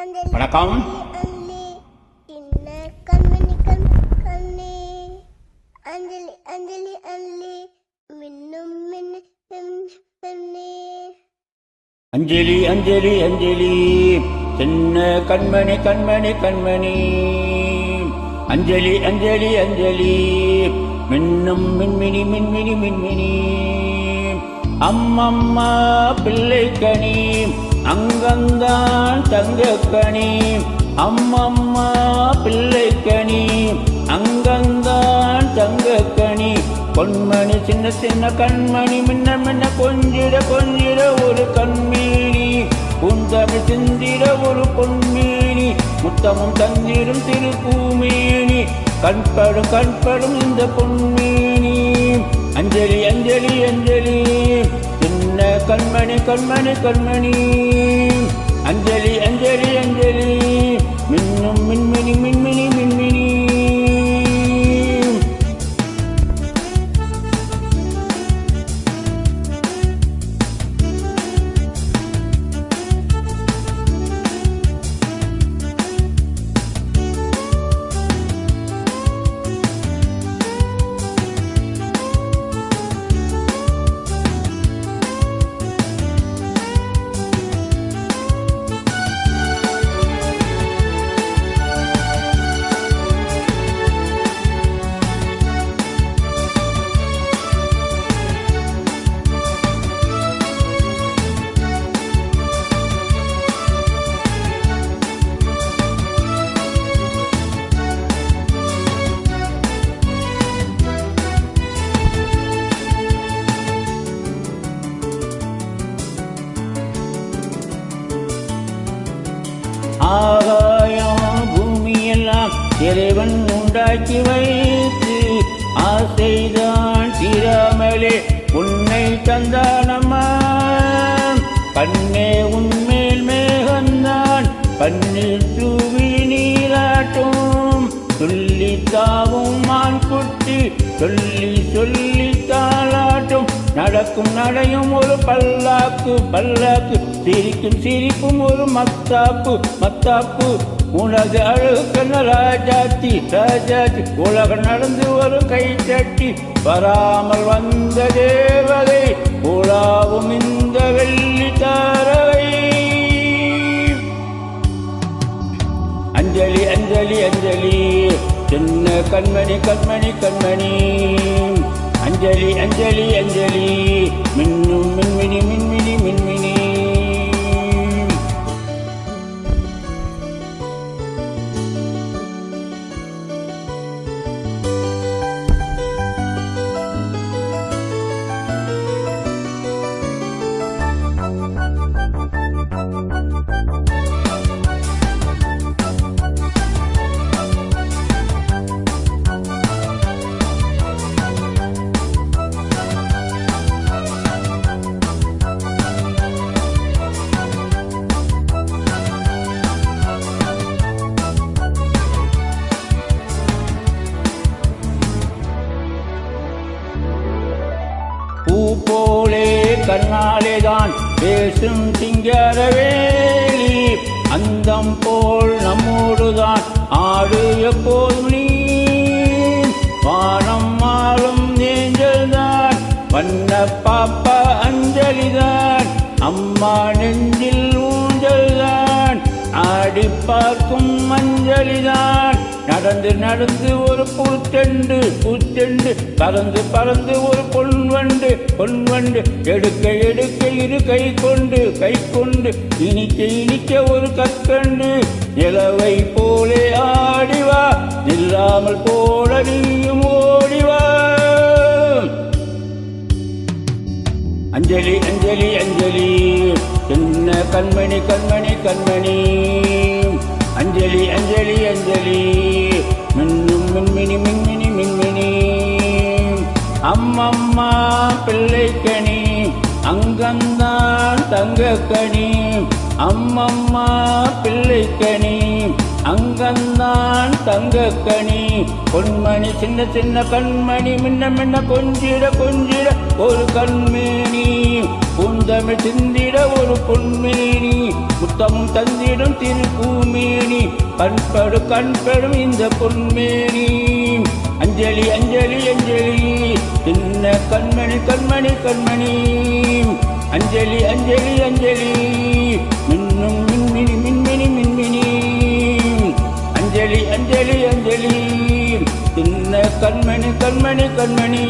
வணக்கம். அஞ்சலி அஞ்சலி அஞ்சலி. மின்னும் அஞ்சலி அஞ்சலி அஞ்சலி சின்ன கண்மணி கண்மணி கண்மணி. அஞ்சலி அஞ்சலி அஞ்சலி. மின்னும் மின்மினி மின்மினி மின்மினி. அம்மம்மா பிள்ளை கனி அங்கந்தான் தங்கக்கணி அம்மம்மா பிள்ளைக்கணி. அங்கந்தான் தங்கக்கணி பொன்மணி சின்ன சின்ன கண்மணி மின்ன மின்ன கொஞ்சிட கொஞ்சிட ஒரு கண்மீனி. உந்தமிழ் சிந்திட ஒரு பொன்மீனி முத்தமும் தந்திரும் திருப்பூமேனி. கண்படும் கண்படும் இந்த பொன்மீனி. கண்மணி கண்மணி. அஞ்சலி ஆகாயம் பூமியெல்லாம் இறைவன் உண்டாக்கி வைத்து ஆசைதான் தீராமலே உன்னை தந்தான்? நடக்கும் நடையும் ஒரு பல்லாக்கு பல்லாக்கு. சிரிக்கும் சிரிப்பும் ஒரு மத்தாப்பு மத்தாப்பு. உனது அழுக்கன ராஜாத்தி ராஜாத்தி. உலகம் நடந்து ஒரு கை தட்டி வராமல் வந்த தேவதை உலாவும் இந்த வெள்ளி தாரவை அஞ்சலி அஞ்சலி அஞ்சலி. சின்ன கண்மணி கண்மணி கண்மணி. அஞ்சலி அஞ்சலி அஞ்சலி. மின்னும் மின்மினி மின்மினி மின்மினி அந்தம் போல் நம்மோடுதான் ஆடு எப்போதும் நீ வானம் மாறும் ஏஞ்சல் தான் வண்ண பாப்பா அஞ்சலிதான் அம்மா நெஞ்சில் ஆடி பார்க்கும் மஞ்சளிதான். நடந்து நடந்து ஒரு பூத்தெண்டு பூத்தெண்டு பறந்து பறந்து ஒரு பொன்வண்டு பொன்வண்டு எடுக்க எடுக்க இரு கை கொண்டு கை கொண்டு இனிக்க இனிக்க ஒரு கற்கண்டு. நிலவை போலே ஆடிவா இல்லாமல் போல நீயும் ஓடிவா அஞ்சலி அஞ்சலி அஞ்சலி சின்ன கண்மணி கண்மணி கண்மணி. அஞ்சலி அஞ்சலி அஞ்சலி. மின்னும் மின்மினி மின்மினி மின்மினி. அம்மம்மா பிள்ளைக்கணி அங்கந்தான் தங்கக்கணி. அம்மம்மா பிள்ளைக்கணி அங்கந்தான் தங்கக்கணி. பொன்மணி சின்ன சின்ன கண்மணி மின்ன மின்ன கொஞ்சிட கொஞ்சிட ஒரு கண்மேனி. பூந்தமிழ் சிந்திட ஒரு பொன்மேனி. முத்தமும் தந்திடும் திருப்பூமேனி பண்படு கண்படும் இந்த பொன்மேனி. அஞ்சலி அஞ்சலி அஞ்சலி சின்ன கண்மணி கண்மணி கண்மணி. அஞ்சலி அஞ்சலி அஞ்சலி மின்னும் மின்மினி மின்மினி மின்மினி. அஞ்சலி அஞ்சலி அஞ்சலி சின்ன கண்மணி கண்மணி கண்மணி.